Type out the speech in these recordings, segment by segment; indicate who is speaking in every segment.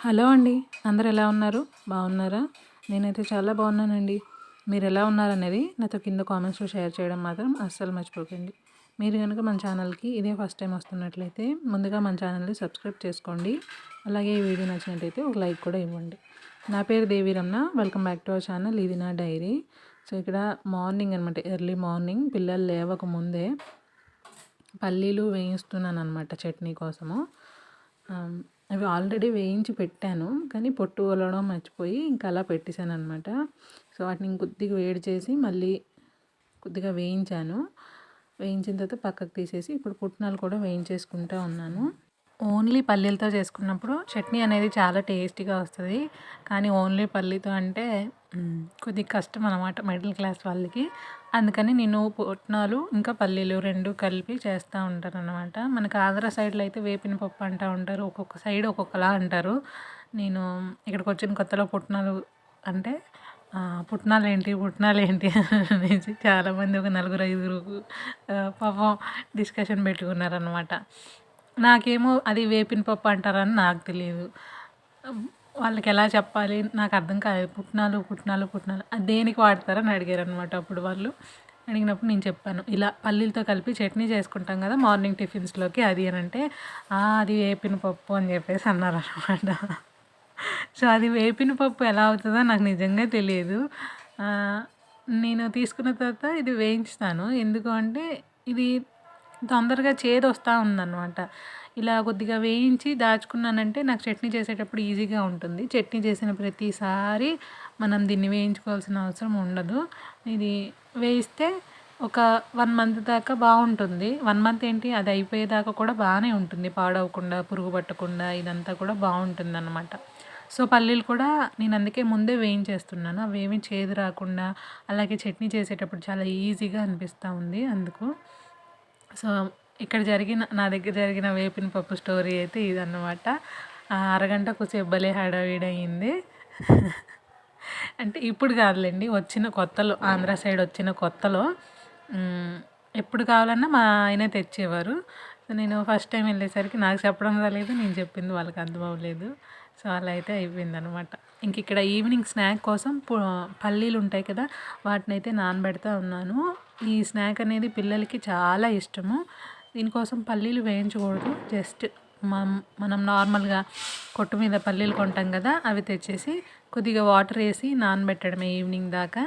Speaker 1: Hello అండి. అందరు ఎలా ఉన్నారు? బాగున్నారా? నేనైతే చాలా బాగున్నానండి. మీరు ఎలా ఉన్నారనేది నాతో కింద కామెంట్స్లో షేర్ చేయడం మాత్రం అస్సలు మర్చిపోకండి. మీరు కనుక మన ఛానల్కి ఇదే ఫస్ట్ టైం వస్తున్నట్లయితే ముందుగా మన ఛానల్ని సబ్స్క్రైబ్ చేసుకోండి. అలాగే ఈ వీడియో నచ్చినట్లయితే ఒక లైక్ కూడా ఇవ్వండి. నా పేరు Devi Ramana welcome back to our channel. ఇది నా డైరీ. సో ఇక్కడ మార్నింగ్ అనమాట ఎర్లీ మార్నింగ్. పిల్లలు లేవక ముందే పల్లీలు వేయిస్తున్నాను అనమాట చట్నీ కోసము. అవి ఆల్రెడీ వేయించి పెట్టాను కానీ పొట్టు వలడం మర్చిపోయి ఇంకా అలా పెట్టేశాను అనమాట సో వాటిని కొద్దిగా వేడి చేసి మళ్ళీ కొద్దిగా వేయించాను. వేయించిన తర్వాత పక్కకు తీసేసి ఇప్పుడు పుట్నాలు కూడా వేయించేసుకుంటూ ఉన్నాను. ఓన్లీ పల్లీలతో చేసుకున్నప్పుడు చట్నీ అనేది చాలా టేస్టీగా వస్తుంది. కానీ ఓన్లీ పల్లీతో అంటే కొద్దిగా కష్టం అనమాట మిడిల్ క్లాస్ వాళ్ళకి. అందుకని నేను పుట్నాలు ఇంకా పల్లీలు రెండు కలిపి చేస్తూ ఉంటాను అనమాట మనకు ఆంధ్ర సైడ్లో అయితే వేపిన పప్పు అంటూ ఉంటారు. ఒక్కొక్క సైడ్ ఒక్కొక్కలా అంటారు. నేను ఇక్కడికి వచ్చిన కొత్తలో పుట్నాలు అంటే పుట్నాలు ఏంటి పుట్నాలు ఏంటి అనేసి చాలామంది ఒక నలుగురు ఐదుగురు పాపం డిస్కషన్ పెట్టుకున్నారనమాట నాకేమో అది వేపిన పప్పు అంటారని నాకు తెలియదు వాళ్ళకి ఎలా చెప్పాలి? నాకు అర్థం కాలేదు పుట్నాలు పుట్నాలు పుట్నాలు. అది దేనికి వాడతారని అడిగారు అనమాట అప్పుడు వాళ్ళు. అడిగినప్పుడు నేను చెప్పాను. ఇలా పల్లీలతో కలిపి చట్నీ చేసుకుంటాం కదా మార్నింగ్ టిఫిన్స్లోకి అది అని అంటే అది వేపిన పప్పు అని చెప్పేసి అన్నారు అనమాట సో అది వేపిన పప్పు ఎలా అవుతుందో నాకు నిజంగా తెలియదు నేను తీసుకున్న తర్వాత ఇది వేయించుతాను. ఎందుకు అంటే ఇది తొందరగా చేదు వస్తూ ఉందన్నమాట. ఇలా కొద్దిగా వేయించి దాచుకున్నానంటే నాకు చట్నీ చేసేటప్పుడు ఈజీగా ఉంటుంది. చట్నీ చేసిన ప్రతిసారి మనం దీన్ని వేయించుకోవాల్సిన అవసరం ఉండదు. ఇది వేయిస్తే ఒక వన్ మంత్ దాకా బాగుంటుంది. వన్ మంత్ ఏంటి? అది అయిపోయేదాకా కూడా బాగానే ఉంటుంది. పాడవకుండా పురుగు పట్టకుండా ఇదంతా కూడా బాగుంటుంది అన్నమాట సో పల్లీలు కూడా నేను అందుకే ముందే వేయించేస్తున్నాను. అవి ఏమీ చేదు రాకుండా అలాగే చట్నీ చేసేటప్పుడు చాలా ఈజీగా అనిపిస్తూ ఉంది అందుకు. సో ఇక్కడ జరిగిన నా దగ్గర జరిగిన వేపిన పప్పు స్టోరీ అయితే ఇదన్నమాట. అరగంట చెబ్బలే భలే హడావిడయింది. అంటే ఇప్పుడు కాదులేండి వచ్చిన కొత్తలో ఆంధ్ర సైడ్ వచ్చిన కొత్తలో. ఎప్పుడు కావాలన్నా మా ఆయన తెచ్చేవారు. నేను ఫస్ట్ టైం వెళ్ళేసరికి నాకు చెప్పడం రాలేదు నేను చెప్పింది వాళ్ళకి అర్థం అవ్వలేదు. సో అలా అయితే అయిపోయిందనమాట ఇంక ఇక్కడ ఈవినింగ్ స్నాక్ కోసం పల్లీలు ఉంటాయి కదా వాటిని అయితే నానబెడతా ఉన్నాను. ఈ స్నాక్ అనేది పిల్లలకి చాలా ఇష్టము. దీనికోసం పల్లీలు వేయించకూడదు. జస్ట్ మనం మనం నార్మల్గా కొట్టు మీద పల్లీలు కొంటాం కదా అవి తెచ్చేసి కొద్దిగా వాటర్ వేసి నానబెట్టడమే ఈవినింగ్ దాకా.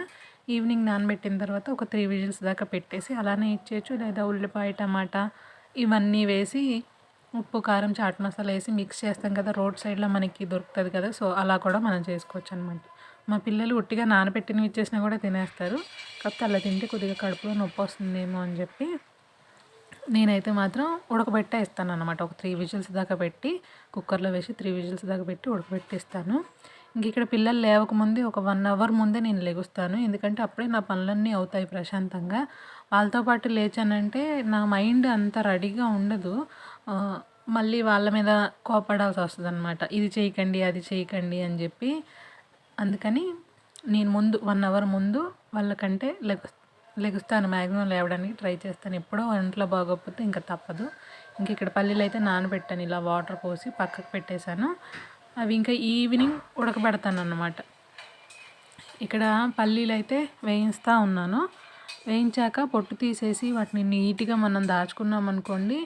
Speaker 1: ఈవినింగ్ నానబెట్టిన తర్వాత ఒక త్రీ విజిల్స్ దాకా పెట్టేసి అలానే ఇచ్చేయచ్చు. లేదా ఉల్లిపాయ టమాటా ఇవన్నీ వేసి ఉప్పు కారం చాట్ మసాలా వేసి మిక్స్ చేస్తాం కదా రోడ్ సైడ్లో మనకి దొరుకుతుంది కదా సో అలా కూడా మనం చేసుకోవచ్చు అనమాట మా పిల్లలు ఉట్టిగా నానబెట్టినవి ఇచ్చేసినా కూడా తినేస్తారు. కాకపోతే అలా తింటే కొద్దిగా కడుపులో నొప్పి వస్తుందేమో అని చెప్పి నేనైతే మాత్రం ఉడకబెట్టే ఇస్తాను అనమాట ఒక త్రీ విజిల్స్ దాకా పెట్టి కుక్కర్లో వేసి త్రీ విజిల్స్ దాకా పెట్టి ఉడకబెట్టిస్తాను ఇంక ఇక్కడ పిల్లలు లేవకముందే ఒక వన్ అవర్ ముందే నేను లెగుస్తాను. ఎందుకంటే అప్పుడే నా పనులన్నీ అవుతాయి ప్రశాంతంగా. వాళ్ళతో పాటు లేచానంటే నా మైండ్ అంత రెడీగా ఉండదు. మళ్ళీ వాళ్ళ మీద కోపడాల్సి వస్తుంది అనమాట ఇది చేయకండి అది చేయకండి అని చెప్పి అందుకని నేను ముందు వన్ అవర్ ముందు వాళ్ళకంటే లెగు లెగుస్తాను మ్యాక్సిమం లేవడానికి ట్రై చేస్తాను. ఎప్పుడో ఒంట్లో బాగోకపోతే ఇంకా తప్పదు. ఇంక ఇక్కడ పల్లీలు అయితే నానబెట్టాను. ఇలా వాటర్ పోసి పక్కకు పెట్టేశాను. అవి ఇంకా ఈవినింగ్ ఉడకబెడతాను అన్నమాట ఇక్కడ పల్లీలు అయితే వేయిస్తూ ఉన్నాను. వేయించాక పొట్టు తీసేసి వాటిని నీట్గా మనం దాచుకున్నాం అనుకోండి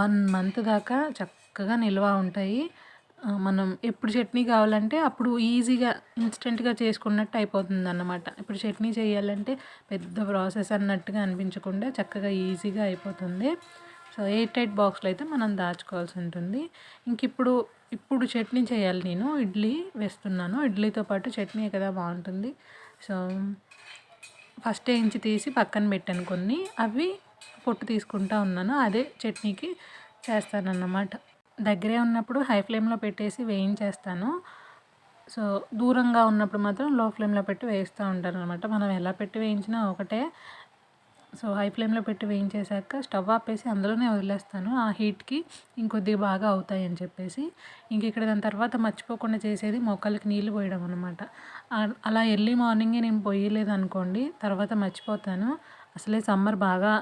Speaker 1: వన్ మంత్ దాకా చక్కగా నిల్వ ఉంటాయి. మనం ఎప్పుడు చట్నీ కావాలంటే అప్పుడు ఈజీగా ఇన్స్టెంట్గా చేసుకున్నట్టు అయిపోతుంది అన్నమాట ఇప్పుడు చట్నీ చేయాలంటే పెద్ద ప్రాసెస్ అన్నట్టుగా అనిపించకుండా చక్కగా ఈజీగా అయిపోతుంది. సో ఎయిట్ టైట్ బాక్స్లో అయితే మనం దాచుకోవాల్సి ఉంటుంది. ఇంక ఇప్పుడు ఇప్పుడు చట్నీ చేయాలి నేను. ఇడ్లీ వేస్తున్నాను. ఇడ్లీతో పాటు చట్నీ కదా బాగుంటుంది. సో ఫస్ట్ ఇంచి తీసి పక్కన పెట్టాను కొన్ని. అవి పొట్టు తీసుకుంటా ఉన్నాను. అదే చట్నీకి చేస్తానన్నమాట. దగ్గరే ఉన్నప్పుడు హై ఫ్లేమ్లో పెట్టేసి వేయించేస్తాను. సో దూరంగా ఉన్నప్పుడు మాత్రం లో ఫ్లేమ్లో పెట్టి వేస్తూ ఉంటాను అనమాట మనం ఎలా పెట్టి వేయించినా ఒకటే. సో హై ఫ్లేమ్లో పెట్టి వేయించేశాక స్టవ్ ఆపేసి అందులోనే వదిలేస్తాను. ఆ హీట్కి ఇంకొద్దిగా బాగా అవుతాయి అని చెప్పేసి. ఇంక ఇక్కడ దాని తర్వాత మర్చిపోకుండా చేసేది మొక్కలకి నీళ్ళు పోయడం అనమాట అలా ఎర్లీ మార్నింగే నేను పోయలేదు అనుకోండి తర్వాత మర్చిపోతాను. అసలే సమ్మర్ బాగా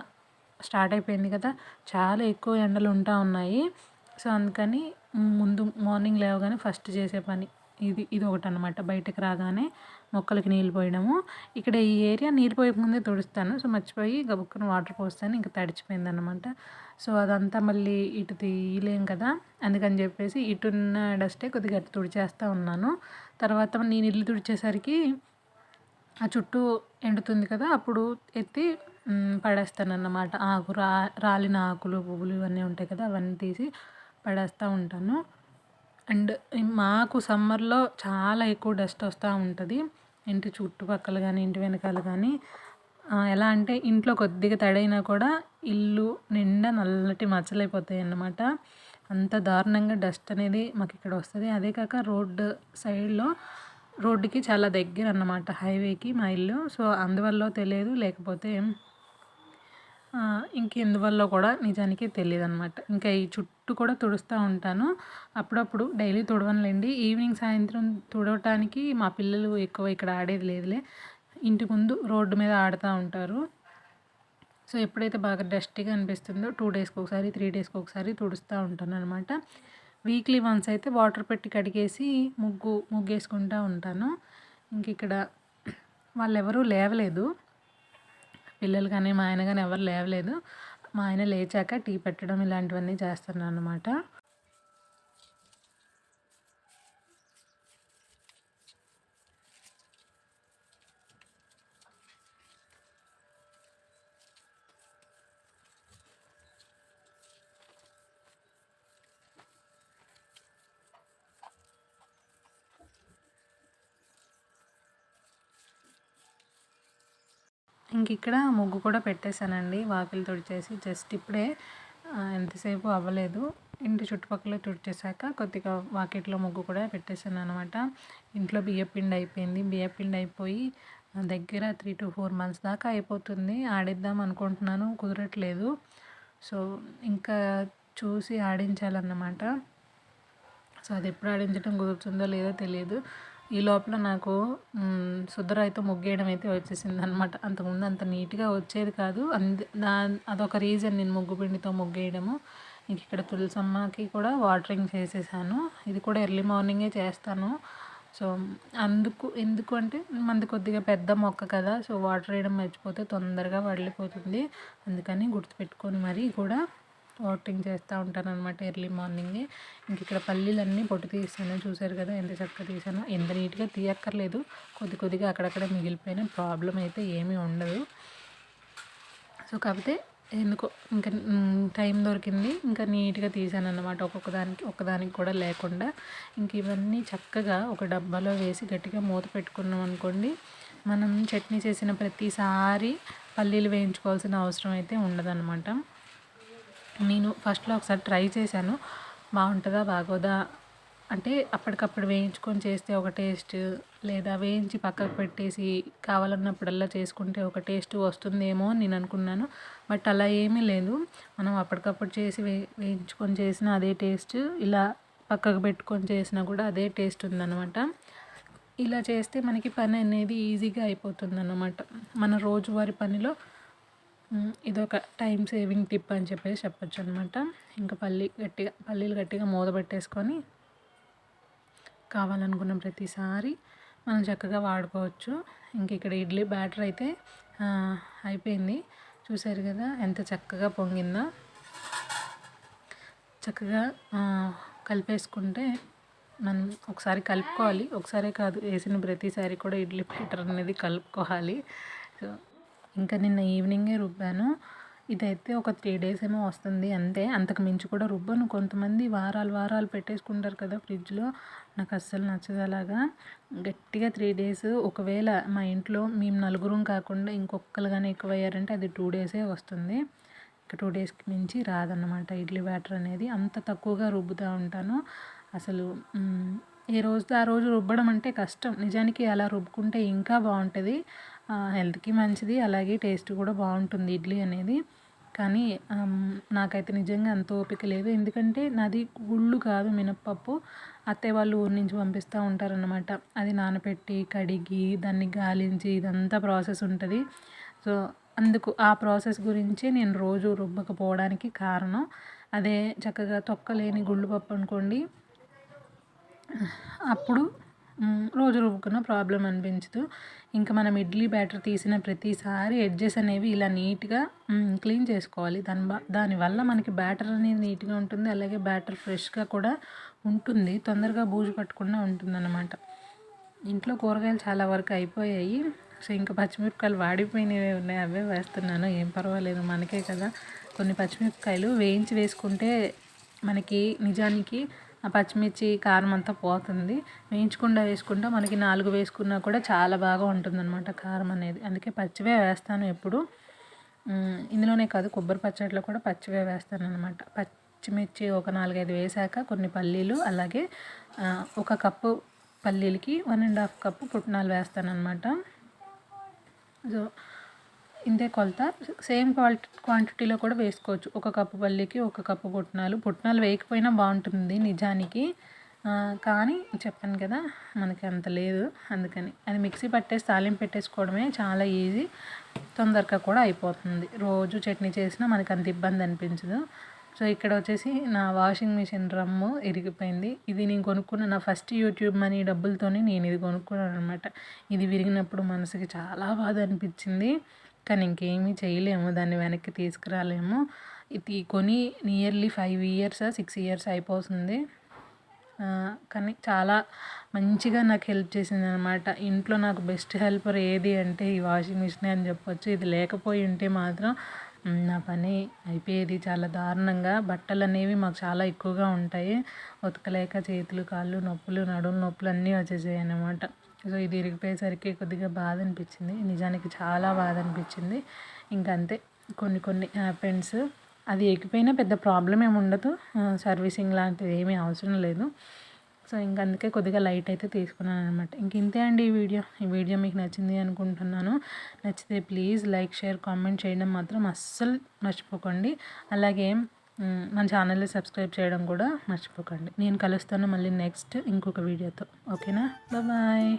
Speaker 1: స్టార్ట్ అయిపోయింది కదా. చాలా ఎక్కువ ఎండలు ఉంటా ఉన్నాయి. సో అందుకని ముందు మార్నింగ్ లేవగానే ఫస్ట్ చేసే పని ఇది ఇది ఒకటి అనమాట బయటకు రాగానే మొక్కలకి నీళ్ళు పోయడము. ఇక్కడ ఈ ఏరియా నీళ్ళు పోయే ముందే తుడుస్తాను. సో మర్చిపోయి గబుక్కున వాటర్ పోస్తాను. ఇంకా తడిచిపోయింది అనమాట సో అదంతా మళ్ళీ ఇటు తీయలేం కదా. అందుకని చెప్పేసి ఇటున్న డస్టే కొద్దిగా అటు తుడిచేస్తూ ఉన్నాను. తర్వాత నేను ఇల్లు తుడిచేసరికి ఆ చుట్టూ ఎండుతుంది కదా అప్పుడు ఎత్తి పడేస్తాను అన్నమాట ఆకు రా రాలిన ఆకులు పువ్వులు ఇవన్నీ ఉంటాయి కదా అవన్నీ తీసి పడేస్తూ ఉంటాను. అండ్ మాకు సమ్మర్లో చాలా ఎక్కువ డస్ట్ వస్తూ ఉంటుంది. ఇంటి చుట్టుపక్కల కానీ ఇంటి వెనకాల కానీ ఎలా అంటే ఇంట్లో కొద్దిగా తడైనా కూడా ఇల్లు నిండా నల్లటి మచ్చలైపోతాయి అన్నమాట అంత దారుణంగా డస్ట్ అనేది మాకు ఇక్కడ వస్తుంది. అదే కాక రోడ్డు సైడ్లో రోడ్డుకి చాలా దగ్గర అన్నమాట హైవేకి మా ఇల్లు. సో అందువల్ల తెలియదు. లేకపోతే ఇంకెందువల్ల కూడా నిజానికి తెలియదు అనమాట ఇంకా ఈ చుట్టూ కూడా తుడుస్తూ ఉంటాను. అప్పుడప్పుడు డైలీ తుడవనులేండి. ఈవినింగ్ సాయంత్రం తుడవటానికి మా పిల్లలు ఎక్కువ ఇక్కడ ఆడేది లేదులే. ఇంటి ముందు రోడ్డు మీద ఆడుతూ ఉంటారు. సో ఎప్పుడైతే బాగా డస్టీగా అనిపిస్తుందో టూ డేస్కి ఒకసారి త్రీ డేస్కి ఒకసారి తుడుస్తూ ఉంటాను అనమాట వీక్లీ వన్స్ అయితే వాటర్ పెట్టి కడిగేసి ముగ్గు ముగ్గేసుకుంటూ ఉంటాను. ఇంక ఇక్కడ వాళ్ళు ఎవరూ లేవలేదు. పిల్లలు కానీ మా ఆయన కానీ ఎవరు లేవలేదు. మా ఆయన లేచాక టీ పెట్టడం ఇలాంటివన్నీ చేస్తున్నాను అనమాట ఇంక ఇక్కడ ముగ్గు కూడా పెట్టేశానండి. వాకిలి తుడిచేసి జస్ట్ ఇప్పుడే ఎంతసేపు అవ్వలేదు. ఇంటి చుట్టుపక్కల తుడిచేశాక కొద్దిగా వాకిట్లో ముగ్గు కూడా పెట్టేశాను అనమాట ఇంట్లో బియ్యపిండి అయిపోయింది. బియ్యపిండి అయిపోయి దగ్గర త్రీ టు ఫోర్ మంత్స్ దాకా అయిపోతుంది. ఆడిద్దాం అనుకుంటున్నాను. కుదరట్లేదు. సో ఇంకా చూసి ఆడించాలన్నమాట. సో అది ఎప్పుడు ఆడించడం కుదురుతుందో లేదో తెలియదు. ఈ లోపల నాకు శుద్ధరాయితో ముగ్గేయడం అయితే వచ్చేసింది అనమాట అంతకుముందు అంత నీట్గా వచ్చేది కాదు. అందు దా అదొక రీజన్ నేను ముగ్గు పిండితో ముగ్గేయడము. ఇంక ఇక్కడ తులసమ్మకి కూడా వాటరింగ్ చేసేసాను. ఇది కూడా ఎర్లీ మార్నింగే చేస్తాను. సో అందుకు ఎందుకు అంటే మనది కొద్దిగా పెద్ద మొక్క కదా సో వాటర్ వేయడం మర్చిపోతే తొందరగా వడిలిపోతుంది. అందుకని గుర్తుపెట్టుకొని మరీ కూడా వాకింగ్ చేస్తూ ఉంటాను అనమాట ఎర్లీ మార్నింగే. ఇంక ఇక్కడ పల్లీలన్నీ పొట్టు తీసాను. చూసారు కదా ఎంత చక్కగా తీసానో. ఎంత నీట్గా తీయక్కర్లేదు. కొద్ది కొద్దిగా అక్కడక్కడ మిగిలిపోయిన ప్రాబ్లం అయితే ఏమీ ఉండదు. సో కాకపోతే ఎందుకో ఇంకా టైం దొరికింది. ఇంకా నీట్గా తీసాను అనమాట ఒక్కొక్క దానికి ఒక్కదానికి కూడా లేకుండా. ఇంక ఇవన్నీ చక్కగా ఒక డబ్బాలో వేసి గట్టిగా మూత పెట్టుకున్నాం అనుకోండి మనం చట్నీ చేసిన ప్రతిసారి పల్లీలు వేయించుకోవాల్సిన అవసరం అయితే ఉండదన్నమాట. నేను ఫస్ట్లో ఒకసారి ట్రై చేశాను. బాగుంటుందా బాగోదా? అంటే అప్పటికప్పుడు వేయించుకొని చేస్తే ఒక టేస్ట్ లేదా వేయించి పక్కకు పెట్టేసి కావాలన్నప్పుడల్లా చేసుకుంటే ఒక టేస్ట్ వస్తుందేమో అని నేను అనుకున్నాను. బట్ అలా ఏమీ లేదు. మనం అప్పటికప్పుడు చేసి వే వేయించుకొని చేసిన అదే టేస్ట్ ఇలా పక్కకు పెట్టుకొని చేసినా కూడా అదే టేస్ట్ ఉందన్నమాట. ఇలా చేస్తే మనకి పని అనేది ఈజీగా అయిపోతుంది అన్నమాట మన రోజువారి పనిలో ఇదొక టైం సేవింగ్ టిప్ అని చెప్పేసి చెప్పొచ్చు అనమాట ఇంకా పల్లి గట్టిగా పల్లీలు గట్టిగా మూత పెట్టేసుకొని కావాలనుకున్న ప్రతిసారి మనం చక్కగా వాడుకోవచ్చు. ఇంక ఇక్కడ ఇడ్లీ బ్యాటర్ అయితే అయిపోయింది. చూసారు కదా ఎంత చక్కగా పొంగిందో. చక్కగా కలిపేసుకుంటే మనం ఒకసారి కలుపుకోవాలి. ఒకసారి కాదు వేసిన ప్రతిసారి కూడా ఇడ్లీ బ్యాటర్ అనేది కలుపుకోవాలి. సో ఇంకా నిన్న ఈవినింగే రుబ్బాను. ఇదైతే ఒక త్రీ డేస్ ఏమో వస్తుంది అంతే. అంతకు మించి కూడా రుబ్బను. కొంతమంది వారాలు వారాలు పెట్టేసుకుంటారు కదా ఫ్రిడ్జ్లో. నాకు అస్సలు నచ్చదు అలాగా. గట్టిగా త్రీ డేస్ ఒకవేళ మా ఇంట్లో మేము నలుగురం కాకుండా ఇంకొకరు కానీ ఎక్కువ అయ్యారంటే అది టూ డేసే వస్తుంది. ఇంకా టూ డేస్కి మించి రాదన్నమాట. ఇడ్లీ బ్యాటర్ అనేది అంత తక్కువగా రుబ్బుతూ ఉంటాను. అసలు ఏ రోజు ఆ రోజు రుబ్బడం అంటే కష్టం. నిజానికి అలా రుబ్బుకుంటే ఇంకా బాగుంటుంది. హెల్త్కి మంచిది అలాగే టేస్ట్ కూడా బాగుంటుంది ఇడ్లీ అనేది. కానీ నాకైతే నిజంగా అంత ఓపిక లేదు. ఎందుకంటే నాది గుళ్ళు కాదు మినప్పప్పు. అత్తయ్య వాళ్ళు ఊరి నుంచి పంపిస్తూ ఉంటారనమాట అది నానబెట్టి కడిగి దాన్ని గాలించి ఇదంతా ప్రాసెస్ ఉంటుంది. సో అందుకు ఆ ప్రాసెస్ గురించి నేను రోజు రుబ్బకపోవడానికి కారణం. అదే చక్కగా తొక్కలేని గుళ్ళు పప్పు అనుకోండి. అప్పుడు రోజు రుబ్బుకున్న ప్రాబ్లం అనిపించదు. ఇంకా మనం ఇడ్లీ బ్యాటర్ తీసిన ప్రతిసారి ఎడ్జెస్ అనేవి ఇలా నీట్గా క్లీన్ చేసుకోవాలి. దాని దానివల్ల మనకి బ్యాటర్ అనేది నీట్గా ఉంటుంది. అలాగే బ్యాటర్ ఫ్రెష్గా కూడా ఉంటుంది. తొందరగా బూజు పట్టకుండా ఉంటుంది అన్నమాట ఇంట్లో కూరగాయలు చాలా వరకు అయిపోయాయి. సో ఇంకా పచ్చిమిరపకాయలు వాడిపోయినవి ఉన్నాయి. అవే వేస్తున్నాను. ఏం పర్వాలేదు. మనకే కదా. కొన్ని పచ్చిమిరపకాయలు వేయించి వేసుకుంటే మనకి నిజానికి ఆ పచ్చిమిర్చి కారం అంతా పోతుంది. వేయించకుండా వేసుకుంటే మనకి నాలుగు వేసుకున్నా కూడా చాలా బాగా ఉంటుందన్నమాట కారం అనేది. అందుకే పచ్చివే వేస్తాను ఎప్పుడు. ఇందులోనే కాదు కొబ్బరి పచ్చడిలో కూడా పచ్చివే వేస్తాను అనమాట పచ్చిమిర్చి ఒక నాలుగైదు వేసాక కొన్ని పల్లీలు అలాగే ఒక కప్పు పల్లీలకి వన్ అండ్ హాఫ్ కప్పు పుట్నాలు వేస్తాను అనమాట సో ఇంతే కొలత. సేమ్ క్వాలిటీ క్వాంటిటీలో కూడా వేసుకోవచ్చు. ఒక కప్పు పల్లికి ఒక కప్పు పుట్నాలు. పుట్నాలు వేయకపోయినా బాగుంటుంది నిజానికి. కానీ చెప్పాను కదా మనకి అంత లేదు అందుకని. అది మిక్సీ పట్టేసి తాలింపు పెట్టేసుకోవడమే చాలా ఈజీ. తొందరగా కూడా అయిపోతుంది. రోజు చట్నీ చేసినా మనకి అంత ఇబ్బంది అనిపించదు. సో ఇక్కడ వచ్చేసి నా వాషింగ్ మిషన్ డ్రమ్ము ఇరిగిపోయింది. ఇది నేను కొనుక్కున్న నా ఫస్ట్ యూట్యూబ్ మనీ డబ్బులతోనే నేను ఇది కొనుక్కున్నాను అనమాట ఇది విరిగినప్పుడు మనసుకి చాలా బాధ అనిపించింది. కానీ ఇంకేమీ చేయలేము. దాన్ని వెనక్కి తీసుకురాలేము. ఇది కొని nearly five years six years అయిపోతుంది. కానీ చాలా మంచిగా నాకు హెల్ప్ చేసింది అనమాట ఇంట్లో నాకు బెస్ట్ హెల్పర్ ఏది అంటే ఈ వాషింగ్ మిషన్ అని చెప్పొచ్చు. ఇది లేకపోయి ఉంటే మాత్రం నా పని అయిపోయేది చాలా దారుణంగా. బట్టలు అనేవి మాకు చాలా ఎక్కువగా ఉంటాయి. ఉతకలేక చేతులు కాళ్ళు నొప్పులు నడుము నొప్పులు అన్నీ వచ్చేసాయి అన్నమాట సో ఇది ఇరిగిపోయేసరికి కొద్దిగా బాధ అనిపించింది నిజానికి చాలా బాధ అనిపించింది ఇంకంతే. అంతే కొన్ని కొన్ని హ్యాపెన్స్ అది ఎగిపోయినా పెద్ద ప్రాబ్లం ఏమి ఉండదు. సర్వీసింగ్ లాంటిది ఏమీ అవసరం లేదు. సో ఇంక అందుకే కొద్దిగా లైట్ అయితే తీసుకున్నాను అనమాట ఇంక ఇంతే అండి ఈ వీడియో. ఈ వీడియో మీకు నచ్చింది అనుకుంటున్నాను. నచ్చితే ప్లీజ్ లైక్ షేర్ కామెంట్ చేయడం మాత్రం అస్సలు మర్చిపోకండి. అలాగే మన ఛానల్ని సబ్స్క్రైబ్ చేయడం కూడా మర్చిపోకండి. నేను కలుస్తాను మళ్ళీ నెక్స్ట్ ఇంకొక వీడియోతో. ఓకేనా? బాయ్.